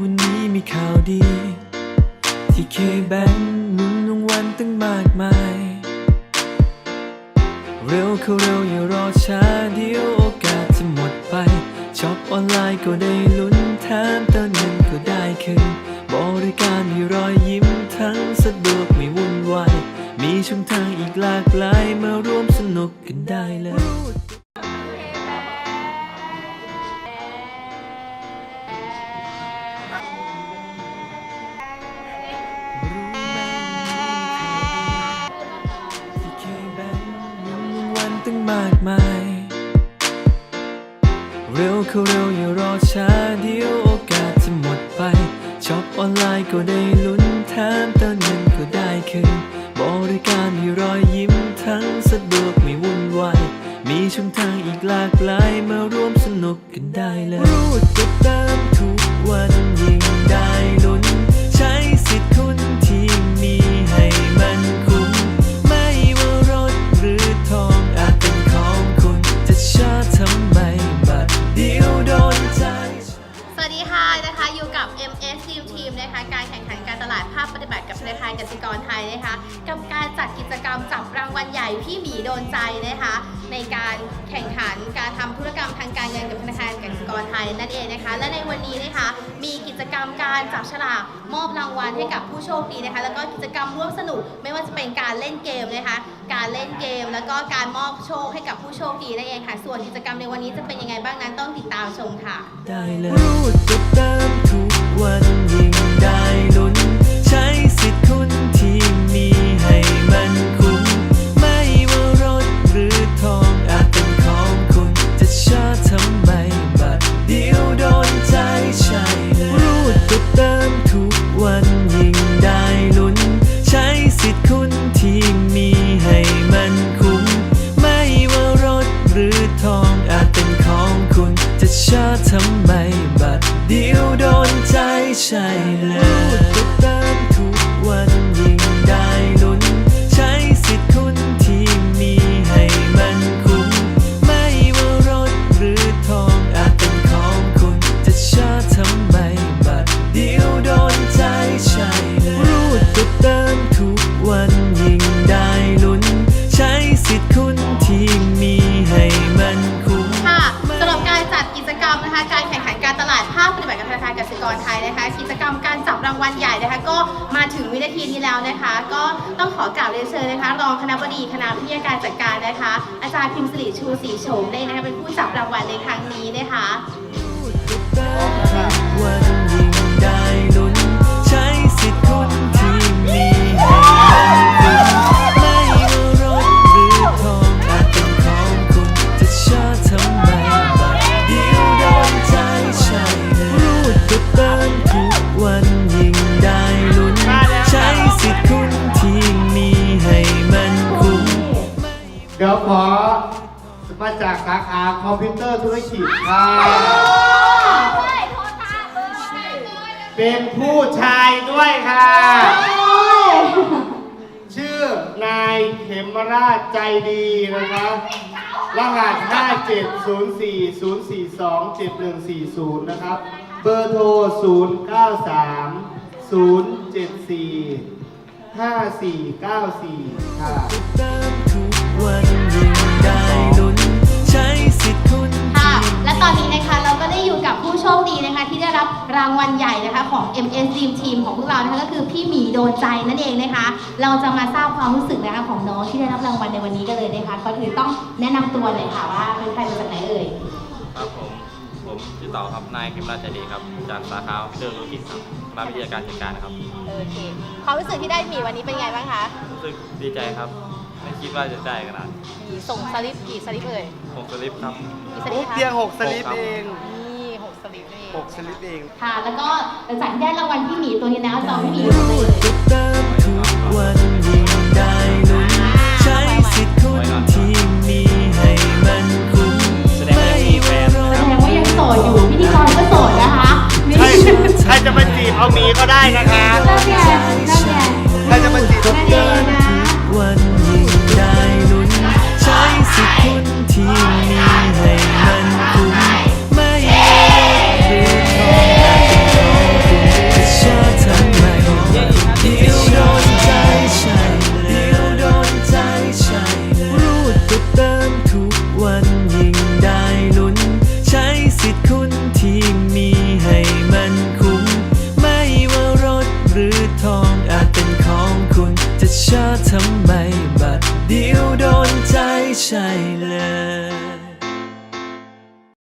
วันนี้มีข่าวดี ที่เคแบงลุ้นรางวัลตั้งมากมาย เร็วเข้าเร็วอย่ารอช้าเดี๋ยวโอกาสจะหมดไปช็อปออนไลน์ก็ได้ลุ้นแถมเติมเงินก็ได้คืนบริการมีรอยยิ้มทั้งสะดวกไม่วุ่นวายมีช่องทางอีกหลากหลาย ตั้งมากมาย เร็วเข้าเร็วอย่ารอช้าเดี๋ยวโอกาสจะหมดไปช็อปออนไลน์ก็ได้ลุ้นแถมเติมเงินก็ได้คืนบริการมีรอยยิ้มทั้งสะดวกไม่วุ่นวาย มีช่องทางอีกหลากหลายมาร่วมสนุกกันได้เลย รูดติดตามทุกวัน กสิกรไทยนะคะกับการจัดกิจกรรมจับรางวัลใหญ่พี่หมีโดนใจนะคะ ในการแข่งขันการทำธุรกรรมทางการเงินกับธนาคารกสิกรไทยนั่นเองนะคะและในวันนี้นะคะมีกิจกรรมการจับฉลากมอบรางวัลให้กับผู้โชคดีนะคะ แล้วก็กิจกรรมร่วมสนุกไม่ว่าจะเป็นการเล่นเกมนะคะ การเล่นเกม แล้วก็การมอบโชคให้กับผู้โชคดีนั่นเองค่ะ ส่วนกิจกรรมในวันนี้จะเป็นยังไงบ้างนั้นต้องติดตามชมค่ะ ได้เลยรูดติดตามทุกวันยิ่งได้ลุ้น คุ กรรมนะคะการแข่งขันการตลาดภาคปฏิบัติการธนาคารกสิกรไทยนะคะ กิจกรรมการจับรางวัลใหญ่นะคะ ก็มาถึงวินาทีนี้แล้วนะคะ ก็ต้องขอกล่าวเรียนเชิญนะคะ รองคณะบดีคณะวิทยาการจัดการนะคะ อาจารย์พิมพ์สิริชูศรีโฉมได้นะคะเป็นผู้จับรางวัลในครั้งนี้นะคะ ดี๋ยวขอมาจากสาขาคอมพิวเตอร์ธุรกิจค่ะเป็นผู้ชายด้วยค่ะ ชื่อนายเขมราชใจดีนะครับ รหัส 5704-042-7140 นะครับ เบอร์โทร 093 074 5494 ค่ะตามทุก วันยิ่งได้ลุ้นใช้สิทธิ์คุณค่ะที่และตอนนี้นะคะเราก็ได้อยู่กับผู้โชคดีนะคะที่ได้รับรางวัลใหญ่นะคะของ MS Dream Team ของพวกเรานะคะก็คือพี่หมีโดนใจนั่นเองนะคะ เราจะมาทราบความรู้สึกนะคะของน้องที่ได้รับรางวัลในวันนี้กันเลยนะคะก็คือต้องแนะนำตัวหน่อยค่ะว่าเป็นใครมาจากไหนเอ่ย ครับผม ผมชื่อเต่าครับ นายเข็มราชใจดีครับ จากสาขาเดินธุรกิจครับคณะวิทยาการจัดการครับ โอเค ความรู้สึกที่ได้หมีวันนี้เป็นไงบ้างคะ รู้สึกดีใจครับ ไม่คิดว่าจะได้ขนาดมีส่งสลิปกี่สลิปเอ่ยผมสลิปครับ กี่สลิปคะเพียง6สลิปเองนี่หกสลิปนี่6สลิปเองค่ะ แล้วก็หลังจากที่ได้รางวัลพี่หมีตัวนี้แล้วจะเอาพี่หมีอยู่ตรงไหนเอ่ยติดตามทุกวันยิ่งได้ลุ้นใช้สิทธิ์คุณที่มีให้มันคุ้มแสดงว่ายังมีแฟนแสดงว่ายังโสดอยู่พิธีกรก็โสดนะคะนี่ใครใครจะมาจีบเอาหมีก็ได้นะคะนั่นไงนั่นไง ใครจะมาจีบ นั่นเอง ช